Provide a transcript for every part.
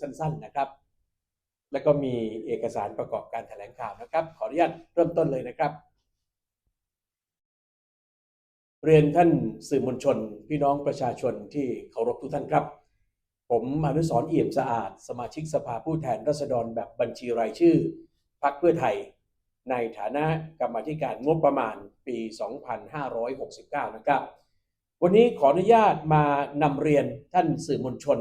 สั้นๆนะครับ แล้วก็มีเอกสารประกอบการแถลงข่าวนะครับ ขออนุญาตเริ่มต้นเลยนะครับ เรียนท่านสื่อมวลชน พี่น้องประชาชนที่เคารพทุกท่านครับ ผมอนุสรเอี่ยมสะอาด สมาชิกสภาผู้แทนราษฎรแบบบัญชีรายชื่อพรรคเพื่อไทย ในฐานะกรรมธิการงบประมาณปี 2569 นะครับวันนี้ขออนุญาตมานำเรียนท่านสื่อมวลชน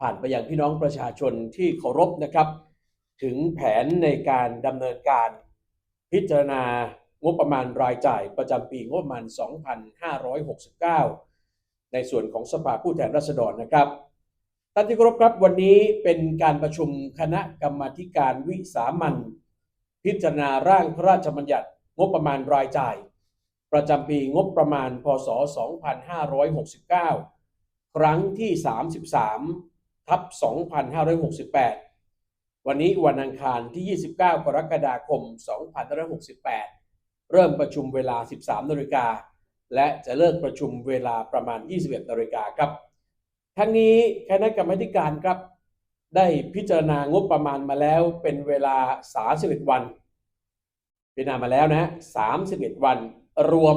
ผ่านไปยังพี่น้องประชาชนที่เคารพนะครับ ถึงแผนในการดำเนินการ พิจารณางบประมาณรายจ่ายประจำปีงบประมาณ 2569 ในส่วนของสภาผู้แทนราษฎรนะครับท่านที่เคารพครับวันนี้เป็นการประชุมคณะกรรมาการวิสามันพิจารณาร่างพระราชบัญญัติงบประมาณรายจ่าย ประจำปีงบประมาณพศ 2569 ครั้งที่ 33 ทับ2568 วันนี้วันอังคารที่ 29 กรกฎาคม 2568 เริ่มประชุมเวลา 13นาฬิกาและจะเลิกประชุมเวลาประมาณ 21นาฬิกาครับ ทั้งนี้คณะกรรมการครับ ได้พิจารณางบประมาณมาแล้วเป็นเวลา 31 วันพิจารณามาแล้วนะ 31 วัน รวม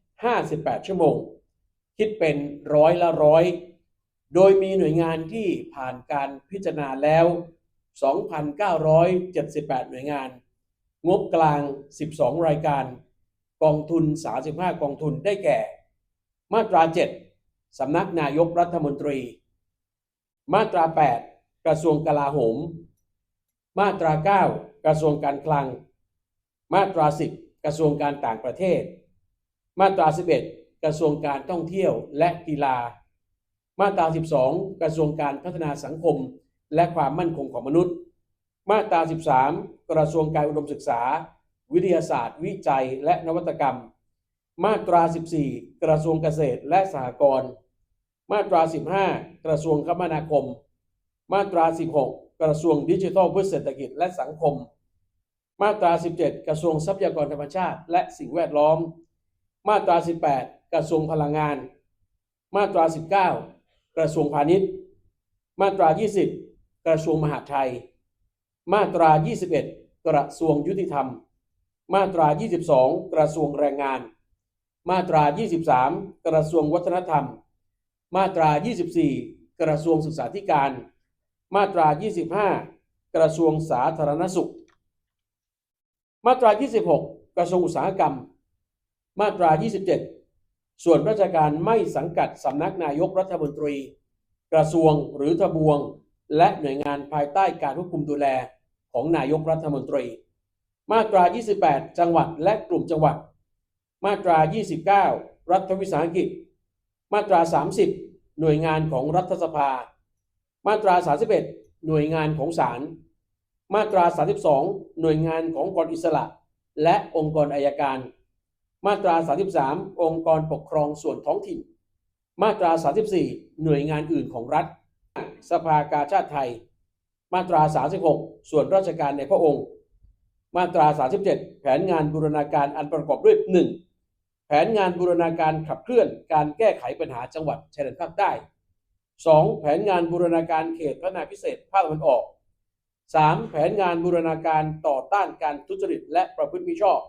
258 ชั่วโมง คิดเป็นร้อยละร้อย โดยมีหน่วยงานที่ผ่านการพิจารณาแล้ว 2,978 หน่วยงาน งบกลาง 12 รายการ กองทุน 35 กองทุนได้แก่ มาตรา 7 สำนักนายกรัฐมนตรี มาตรา 8 กระทรวงกลาโหม มาตรา 9 กระทรวงการคลัง มาตรา 10 กระทรวงการต่างประเทศ มาตรา 11 กระทรวงการท่องเที่ยวและกีฬา มาตรา 12 กระทรวงการพัฒนาสังคม และความมั่นคงของมนุษย์ มาตรา 13 กระทรวงการอุดมศึกษา วิทยาศาสตร์ วิจัย และนวัตกรรม มาตรา 14 กระทรวงเกษตรและสหกรณ์ มาตรา 15 กระทรวงคมนาคม มาตรา 16 กระทรวงดิจิทัลเพื่อเศรษฐกิจและสังคม มาตรา 17 กระทรวงทรัพยากรธรรมชาติ และสิ่งแวดล้อม มาตรา 18 กระทรวงพลังงาน มาตรา 19 กระทรวงพาณิชย์ มาตรา 20 กระทรวงมหาดไทย มาตรา 21 กระทรวงยุติธรรม มาตรา 22 กระทรวงแรงงาน มาตรา 23 กระทรวงวัฒนธรรม มาตรา 24 กระทรวงศึกษาธิการ มาตรา 25 กระทรวงสาธารณสุข มาตรา 26 กระทรวงอุตสาหกรรม มาตรา 27 ส่วนราชการไม่สังกัดสำนักนายกรัฐมนตรี กระทรวงหรือทบวง และหน่วยงานภายใต้การควบคุมดูแลของนายกรัฐมนตรี มาตรา 28 จังหวัดและกลุ่มจังหวัด มาตรา 29 รัฐวิสาหกิจ มาตรา 30 หน่วยงานของรัฐสภา มาตรา 31 หน่วยงานของศาล มาตรา 32 หน่วยงานขององค์กรอิสระ และองค์กรอายการ มาตรา 33 องค์กรปกครองส่วนท้องถิ่น มาตรา 34 หน่วยงานอื่นของรัฐ สภากาชาติไทย มาตรา 36 ส่วนราชการในพระองค์ มาตรา 37 แผนงานบูรณาการอันประกอบด้วย 1. แผนงานบูรณาการขับเคลื่อนการแก้ไขปัญหาจังหวัดชายแดนภาคใต้ 2. แผนงานบูรณาการเขตพัฒนาพิเศษภาคตะวันออก 3. แผนงานบูรณาการต่อต้านการทุจริตและประพฤติมิชอบ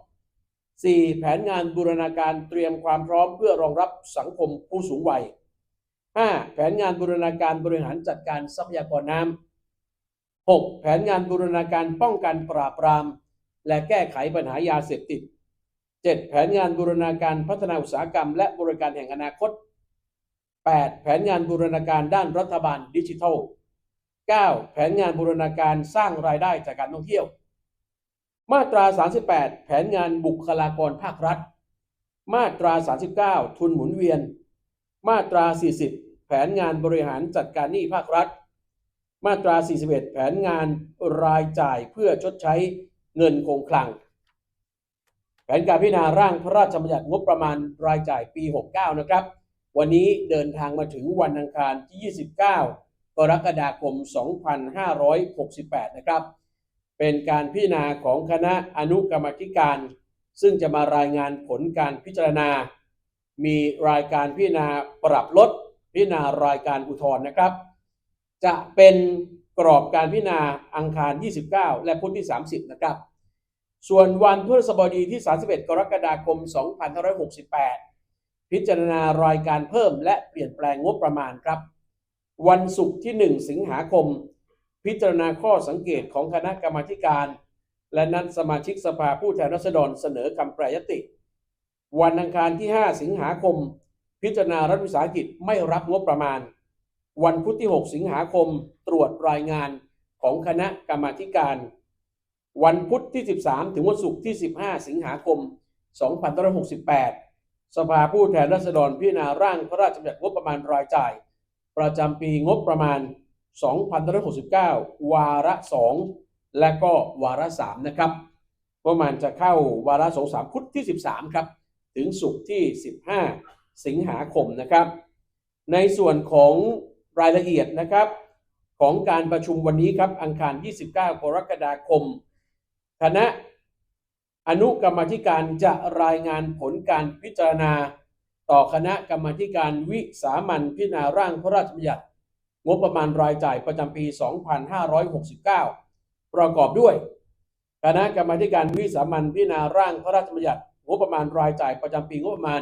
4. แผนงานบูรณาการเตรียมความพร้อมเพื่อรองรับสังคมผู้สูงวัย 5. แผนงานบูรณาการบริหารจัดการทรัพยากรน้ำ 6. แผนงานบูรณาการป้องกันปราบปราม และแก้ไขปัญหายาเสพติด 7. แผนงานบูรณาการพัฒนาอุตสาหกรรม และบริการแห่งอนาคต 8. แผนงานบูรณาการด้านรัฐบาลดิจิทัล 9. แผนงานบูรณาการสร้างรายได้จากการท่องเที่ยว มาตรา 38 แผนงานบุคลากรภาครัฐ มาตรา 39 ทุนหมุนเวียน มาตรา 40 แผนงานบริหารจัดการหนี้ภาครัฐ มาตรา 41 แผนงานรายจ่ายเพื่อชดใช้เงินคงคลัง แผนการพิจารณาร่างพระราชบัญญัติงบประมาณรายจ่ายปี 69 นะครับ วันนี้เดินทางมาถึงวันอังคารที่ 29 กรกฎาคม 2568 นะครับ เป็นการพิจารณาของคณะอนุกรรมธิการ ซึ่งจะมารายงานผลการพิจารณา มีรายการพิจารณาปรับลดพิจารณารายการอุทธรณ์นะครับ จะเป็นกรอบการพิจารณาอังคาร 29 และพุธที่ 30 นะครับ ส่วนวันพฤหัสบดีที่ 31 กรกฎาคม 2568 พิจารณารายการเพิ่มและเปลี่ยนแปลงงบประมาณครับ วันศุกร์ที่ 1 สิงหาคม พิจารณาข้อสังเกตของคณะกรรมาการ และนัดสมาชิกสภาผู้แทนราษฎรเสนอคำแปรยติ วันอังคารที่ 5 สิงหาคม พิจารณารัฐวิสาหกิจไม่รับงบประมาณ วันพุธที่ 6 สิงหาคมตรวจรายงานของคณะกรรมาการ วันพุธที่ 13 ถึงวันศุกร์ที่ 15 สิงหาคม 2568 สภาผู้แทนราษฎรพิจารณาร่างพระราชบัญญัติงบประมาณรายจ่าย ประจำปีงบประมาณ 2569 วาระ 2 และก็วาระ 3 นะครับ ประมาณจะเข้าวาระ2 3พุธที่ 13 ครับ ถึงศุกร์ที่ 15 สิงหาคมนะครับ ในส่วนของรายละเอียดนะครับของการประชุมวันนี้ครับ อังคาร 29 กรกฎาคม คณะอนุกรรมธิการจะรายงานผลการพิจารณา ต่อคณะกรรมธิการวิสามัญพิจารณาร่างพระราชบัญญัติ งบประมาณรายจ่ายประจำปี 2569 ประกอบด้วย คณะกรรมาการวิสามัญพิจารณาร่างพระราชบัญญัติงบประมาณรายจ่ายประจำปีงบประมาณ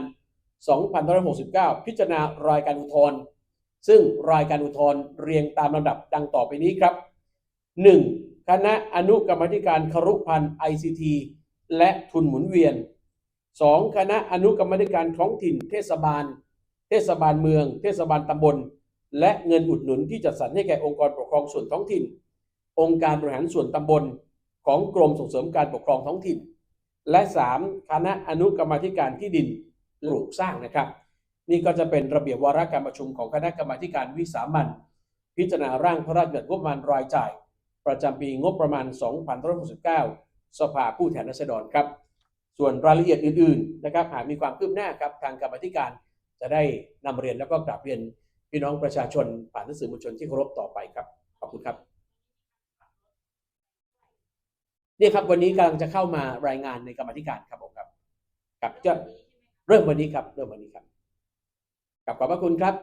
2569 พิจารณารายการอุทธรณ์ซึ่งรายการอุทธรณ์เรียงตามลำดับดังต่อไปนี้ครับ 1. คณะอนุกรรมธิการครุพันธ์ ICT และทุนหมุนเวียน 2. คณะอนุกรรมธิการท้องถิ่น เทศบาล เทศบาลเมือง เทศบาลตำบล และเงินอุดหนุนที่จัดสรรให้แก่องค์กรปกครองส่วนท้องถิ่น องค์การบริหารส่วนตำบลของกรมส่งเสริมการปกครองท้องถิ่น และ 3. คณะอนุกรรมธิการที่ดินปลูกสร้างนะครับ นี่ก็จะเป็นระเบียบวาระการประชุมของคณะกรรมาธิการวิสามัญพิจารณาร่างพระราชบัญญัติงบประมาณรายจ่าย ประจำปีงบประมาณ 2569 สภาผู้แทนราษฎรครับ ส่วนรายละเอียดอื่นๆนะครับหากมีความคืบหน้าครับทางกรรมธิการจะได้นำเรียนแล้วก็กลับเรียน พี่น้องประชาชนผ่านหนังสือมวลชนที่เคารพต่อไปครับ ขอบคุณครับนี่ครับวันนี้กำลังจะเข้ามารายงานในกรรมธิการครับผมครับครับจะเริ่มวันนี้ครับ เริ่มวันนี้ครับกับขอบพระคุณครับ